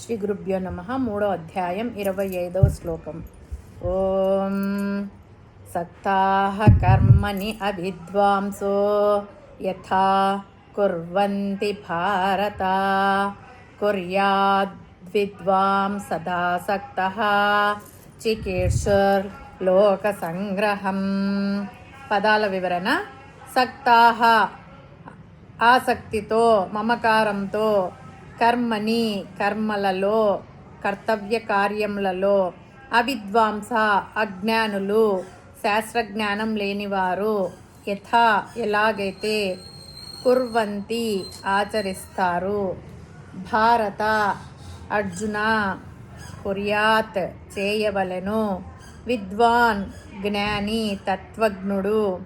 శ్రీ గురుభ్యో నమ. మూడో అధ్యాయం ఇరవై ఐదవ శ్లోకం. ఓం సక్తాహ కర్మని అవిద్వాంసో యథా కుర్వంతి భారత కుర్యాద్విద్వాం సదాసక్త చికీర్షుర్ లోక సంగ్రహం పదాల వివరణ సక్తాహ ఆసక్తితో మమకారంతో కర్మని కర్మలలో కర్తవ్య కార్యములలో అవిద్వాంస అజ్ఞానులు శాస్త్రజ్ఞానం లేనివారు యథా ఎలాగైతే కుర్వంతి ఆచరిస్తారు. భారత అర్జున కుర్యాత్ చేయవలెను. విద్వాన్ జ్ఞాని తత్వజ్ఞుడు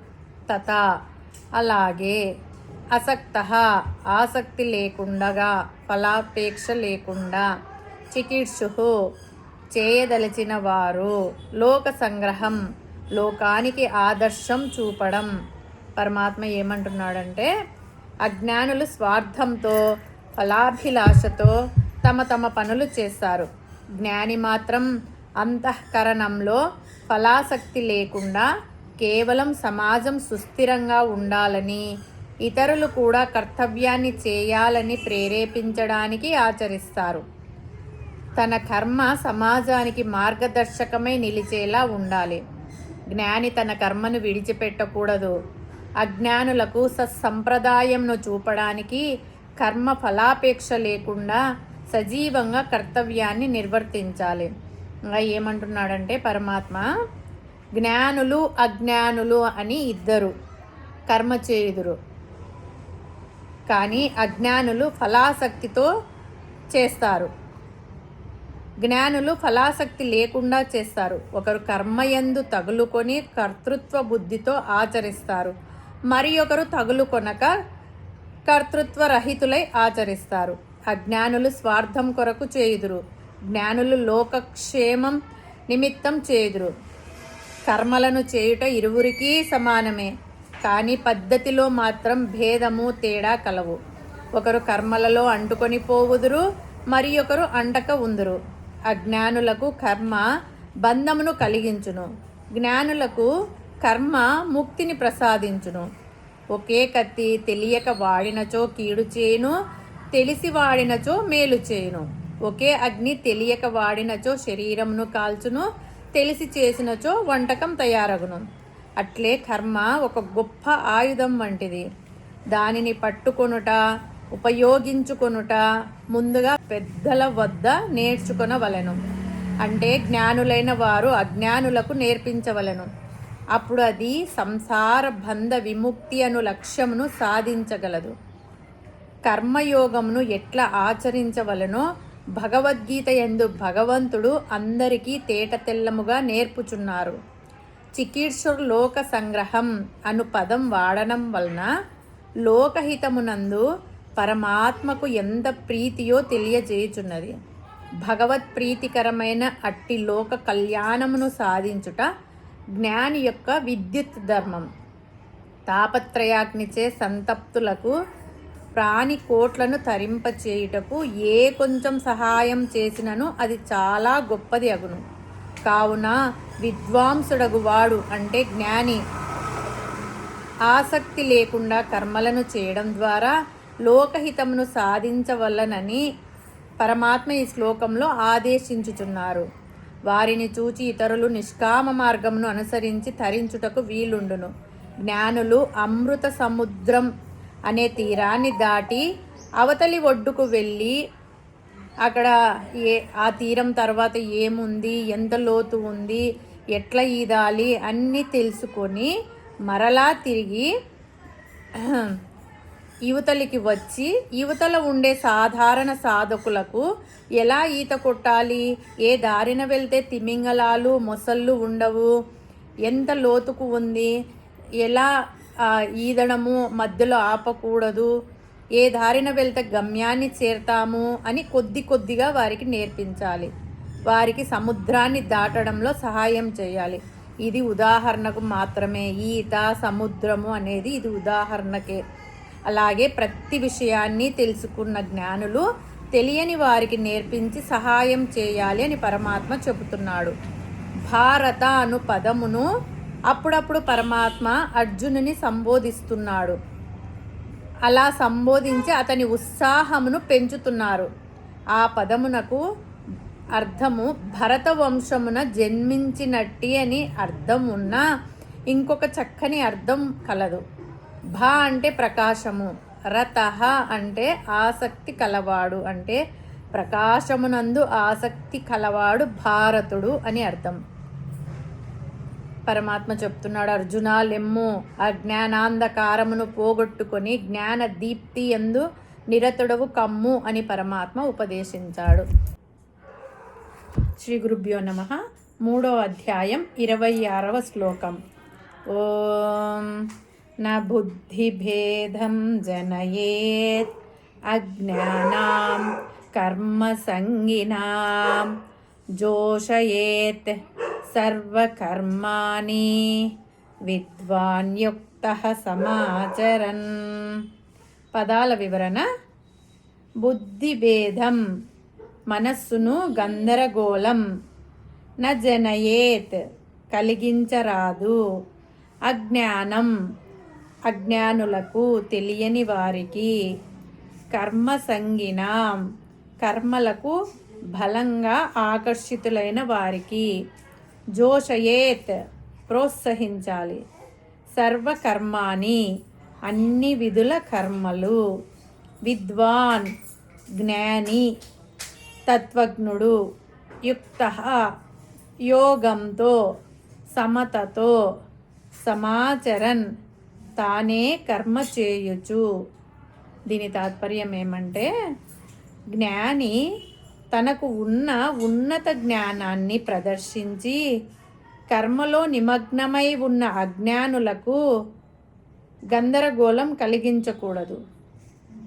తత అలాగే అసక్త ఆసక్తి లేకుండగా ఫలాపేక్ష లేకుండా చికిత్సు చేయదలిచిన వారు లోక సంగ్రహం లోకానికి ఆదర్శం చూపడం. పరమాత్మ ఏమంటున్నాడంటే అజ్ఞానులు స్వార్థంతో ఫలాభిలాషతో తమ తమ పనులు చేస్తారు. జ్ఞాని మాత్రం అంతఃకరణంలో ఫలాసక్తి లేకుండా కేవలం సమాజం సుస్థిరంగా ఉండాలని ఇతరులు కూడా కర్తవ్యాన్ని చేయాలని ప్రేరేపించడానికి ఆచరిస్తారు. తన కర్మ సమాజానికి మార్గదర్శకమై నిలిచేలా ఉండాలి. జ్ఞాని తన కర్మను విడిచిపెట్టకూడదు. అజ్ఞానులకు సత్సంప్రదాయంను చూపడానికి కర్మ ఫలాపేక్ష లేకుండా సజీవంగా కర్తవ్యాన్ని నిర్వర్తించాలి. ఇంకా ఏమంటున్నాడంటే పరమాత్మ జ్ఞానులు అజ్ఞానులు అని ఇద్దరు కర్మ చేయుదురు. కానీ అజ్ఞానులు ఫలాసక్తితో చేస్తారు. జ్ఞానులు ఫలాసక్తి లేకుండా చేస్తారు. ఒకరు కర్మయందు తగులుకొని కర్తృత్వ బుద్ధితో ఆచరిస్తారు. మరి ఒకరు తగులుకొనక కర్తృత్వ రహితులై ఆచరిస్తారు. అజ్ఞానులు స్వార్థం కొరకు చేయుదురు. జ్ఞానులు లోకక్షేమం నిమిత్తం చేయుదురు. కర్మలను చేయుట ఇరువురికీ సమానమే. కానీ పద్ధతిలో మాత్రం భేదము తేడా కలవు. ఒకరు కర్మలలో అంటుకొని పోవుదురు మరి ఒకరు అంటక ఉందురు. అజ్ఞానులకు కర్మ బంధమును కలిగించును. జ్ఞానులకు కర్మ ముక్తిని ప్రసాదించును. ఒకే కత్తి తెలియక వాడినచో కీడు చేయును తెలిసి వాడినచో మేలు చేయును. ఒకే అగ్ని తెలియక వాడినచో శరీరమును కాల్చును తెలిసి చేసినచో వంటకం తయారగును. అట్లే కర్మ ఒక గొప్ప ఆయుధం వంటిది. దానిని పట్టుకొనుట ఉపయోగించుకొనుట ముందుగా పెద్దల వద్ద నేర్చుకొనవలెను. అంటే జ్ఞానులైన వారు అజ్ఞానులకు నేర్పించవలెను. అప్పుడు అది సంసార బంధ విముక్తి అను లక్ష్యమును సాధించగలదు. కర్మయోగమును ఎట్లా ఆచరించవలనో భగవద్గీత ఎందు భగవంతుడు అందరికీ తేట తెల్లముగా నేర్పుచున్నారు. చికీర్షుర్ లోక సంగ్రహం అను పదం వాడడం వలన లోకహితమునందు పరమాత్మకు ఎంత ప్రీతియో తెలియజేయుచున్నది. భగవత్ ప్రీతికరమైన అట్టి లోక కళ్యాణమును సాధించుట జ్ఞాని యొక్క విద్యుత్ ధర్మం. తాపత్రయాగ్నిచే సంతప్తులకు ప్రాణి కోట్లను తరింపచేయుటకు ఏ కొంచెం సహాయం చేసినను అది చాలా గొప్పది అగును. కావున విద్వాంసుడగు వాడు అంటే జ్ఞాని. ఆసక్తి లేకుండా కర్మలను చేయడం ద్వారా లోకహితమును సాధించవలనని పరమాత్మ ఈ శ్లోకంలో ఆదేశించుచున్నారు. వారిని చూచి ఇతరులు నిష్కామ మార్గమును అనుసరించి తరించుటకు వీలుండును. జ్ఞానులు అమృత సముద్రం అనే తీరాన్ని దాటి అవతలి ఒడ్డుకు వెళ్ళి అక్కడ ఏ ఆ తీరం తర్వాత ఏముంది ఎంత లోతు ఉంది ఎట్లా ఈదాలి అన్నీ తెలుసుకొని మరలా తిరిగి యువతలకి వచ్చి యువతల ఉండే సాధారణ సాధకులకు ఎలా ఈత కొట్టాలి ఏ దారిన వెళ్తే తిమింగలాలు మొసళ్ళు ఉండవు ఎంత లోతుకు ఉంది ఎలా ఈదడము మధ్యలో ఆపకూడదు ఏ దారిన వెళ్తే గమ్యాన్ని చేరతాము అని కొద్ది కొద్దిగా వారికి నేర్పించాలి. వారికి సముద్రాన్ని దాటడంలో సహాయం చేయాలి. ఇది ఉదాహరణకు మాత్రమే. ఈత సముద్రము అనేది ఇది ఉదాహరణకే. అలాగే ప్రతి విషయాన్ని తెలుసుకున్న జ్ఞానులు తెలియని వారికి నేర్పించి సహాయం చేయాలి అని పరమాత్మ చెబుతున్నాడు. భారత అను పదమును అప్పుడప్పుడు పరమాత్మ అర్జునుని సంబోధిస్తున్నాడు. అలా సంబోధించి అతని ఉత్సాహమును పెంచుతున్నారు. ఆ పదమునకు అర్థము భరత వంశమున జన్మించినట్టి అని అర్థం ఉన్నా ఇంకొక చక్కని అర్థం కలదు. భా అంటే ప్రకాశము రతహ అంటే ఆసక్తి కలవాడు అంటే ప్రకాశమునందు ఆసక్తి కలవాడు భారతుడు అని అర్థం. పరమాత్మ చెప్తున్నాడు అర్జున లెమ్ము అజ్ఞానాంధకారమును పోగొట్టుకొని జ్ఞాన దీప్తి ఎందు నిరతుడవు కమ్ము అని పరమాత్మ ఉపదేశించాడు. శ్రీ గురుభ్యో నమ. మూడో అధ్యాయం ఇరవై ఆరవ శ్లోకం. ఓం న బుద్ధిభేదం జనయేత్ అజ్ఞానాం కర్మసంగినాం జోషయేత్ సర్వకర్మాణి విద్వాన్యుక్త సమాచరన్. పదాల వివరణ బుద్ధిభేదం మనస్సును గందరగోళం న జనయేత్ కలిగించరాదు అజ్ఞానం అజ్ఞానులకు తెలియని వారికి కర్మ సంగినాం కర్మలకు బలంగా ఆకర్షితులైన వారికి జోషయేత్ ప్రోత్సహించాలి. సర్వకర్మాని అన్ని విధుల కర్మలు విద్వాన్ జ్ఞాని తత్వజ్ఞుడు యుక్త యోగంతో సమతతో సమాచరన్ తానే కర్మ చేయుచు. దీని తాత్పర్యం ఏమంటే జ్ఞాని తనకు ఉన్న ఉన్నత జ్ఞానాన్ని ప్రదర్శించి కర్మలో నిమగ్నమై ఉన్న అజ్ఞానులకు గందరగోళం కలిగించకూడదు.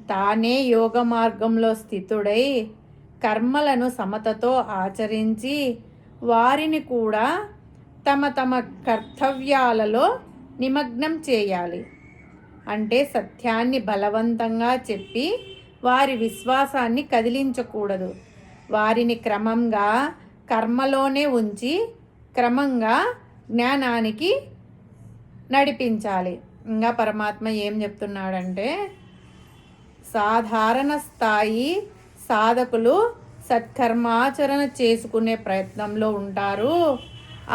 తానే యోగ మార్గంలో స్థితుడై కర్మలను సమతతో ఆచరించి వారిని కూడా తమ తమ కర్తవ్యాలలో నిమగ్నం చేయాలి. అంటే సత్యాన్ని బలవంతంగా చెప్పి వారి విశ్వాసాన్ని కదిలించకూడదు. వారిని క్రమంగా కర్మలోనే ఉంచి క్రమంగా జ్ఞానానికి నడిపించాలి. ఇంకా పరమాత్మ ఏం చెప్తున్నాడంటే సాధారణ స్థాయి సాధకులు సత్కర్మాచరణ చేసుకునే ప్రయత్నంలో ఉంటారు.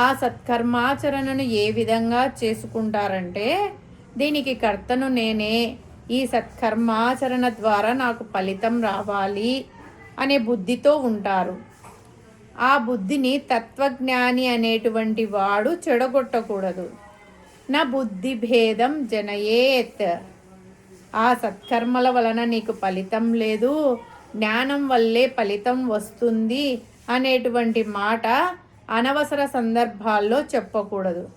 ఆ సత్కర్మాచరణను ఏ విధంగా చేసుకుంటారంటే దీనికి కర్తను నేనే ఈ సత్కర్మాచరణ ద్వారా నాకు ఫలితం రావాలి అనే బుద్ధితో ఉంటారు. ఆ బుద్ధిని తత్వజ్ఞాని అనేటువంటి వాడు చెడగొట్టకూడదు. నా బుద్ధి భేదం జనయేత్. ఆ సత్కర్మల వలన నీకు ఫలితం లేదు జ్ఞానం వల్లే ఫలితం వస్తుంది అనేటువంటి మాట అనవసర సందర్భాల్లో చెప్పకూడదు.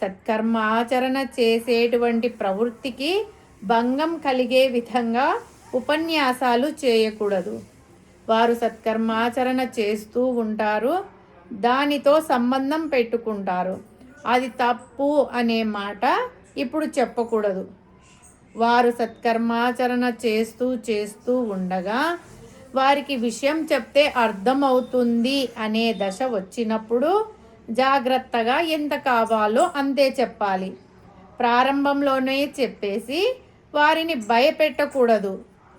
సత్కర్మ ఆచరణ చేసేటువంటి ప్రవృత్తికి భంగం కలిగే విధంగా ఉపన్యాసాలు చేయకూడదు. వారు సత్కర్మాచరణ చేస్తూ ఉంటారు దానితో సంబంధం పెట్టుకుంటారు. అది తప్పు అనే మాట ఇప్పుడు చెప్పకూడదు. వారు సత్కర్మాచరణ చేస్తూ చేస్తూ ఉండగా వారికి విషయం చెప్తే అర్థమవుతుంది అనే దశ వచ్చినప్పుడు జాగ్రత్తగా ఎంత కావాలో అంతే చెప్పాలి. ప్రారంభంలోనే చెప్పేసి వారిని భయపెట్టకూడదు.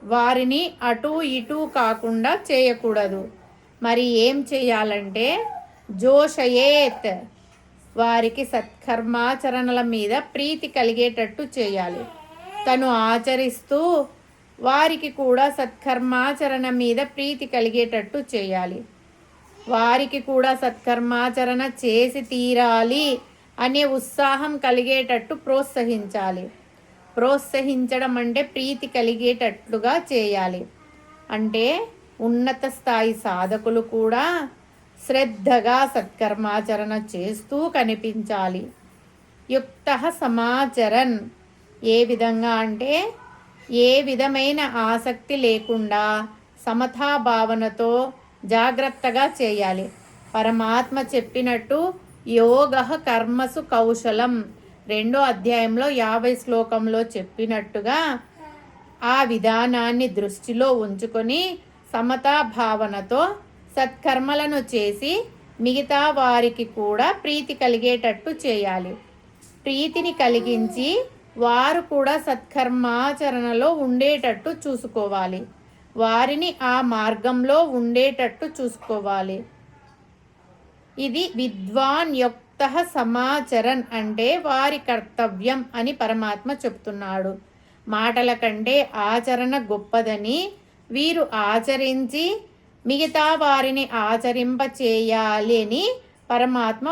వారిని అటు ఇటు కాకుండా చేయకూడదు. మరి ఏం చేయాలంటే జోషయేత్ వారికి సత్కర్మాచరణల మీద ప్రీతి కలిగేటట్టు చేయాలి. తను ఆచరిస్తూ వారికి కూడా సత్కర్మాచరణ మీద ప్రీతి కలిగేటట్టు చేయాలి. వారికి కూడా సత్కర్మాచరణ చేసి తీరాలి అనే ఉత్సాహం కలిగేటట్టు ప్రోత్సహించాలి. ప్రోత్సహించడం అంటే ప్రీతి కలిగేటట్లుగా చేయాలి. అంటే ఉన్నత స్థాయి సాధకులు కూడా శ్రద్ధగా సత్కర్మాచరణ చేస్తూ కనిపించాలి. యుక్త సమాచరన్ ఏ విధంగా అంటే ఏ విధమైన ఆసక్తి లేకుండా సమతాభావనతో జాగ్రత్తగా చేయాలి. పరమాత్మ చెప్పినట్టు యోగ కర్మసు కౌశలం రెండో అధ్యాయంలో యాభై శ్లోకంలో చెప్పినట్టుగా ఆ విధానాన్ని దృష్టిలో ఉంచుకొని సమతా భావనతో సత్కర్మలను చేసి మిగతా వారికి కూడా ప్రీతి కలిగేటట్టు చేయాలి. ప్రీతిని కలిగించి వారు కూడా సత్కర్మాచరణలో ఉండేటట్టు చూసుకోవాలి. వారిని ఆ మార్గంలో ఉండేటట్టు చూసుకోవాలి. ఇది విద్వాన్ యొక్క సమాచరన్ అంటే వారి కర్తవ్యం అని పరమాత్మ చెప్తున్నాడు. మాటల కంటే ఆచరణ గొప్పదని వీరు ఆచరించి మిగతా వారిని ఆచరింప చేయాలి అని పరమాత్మ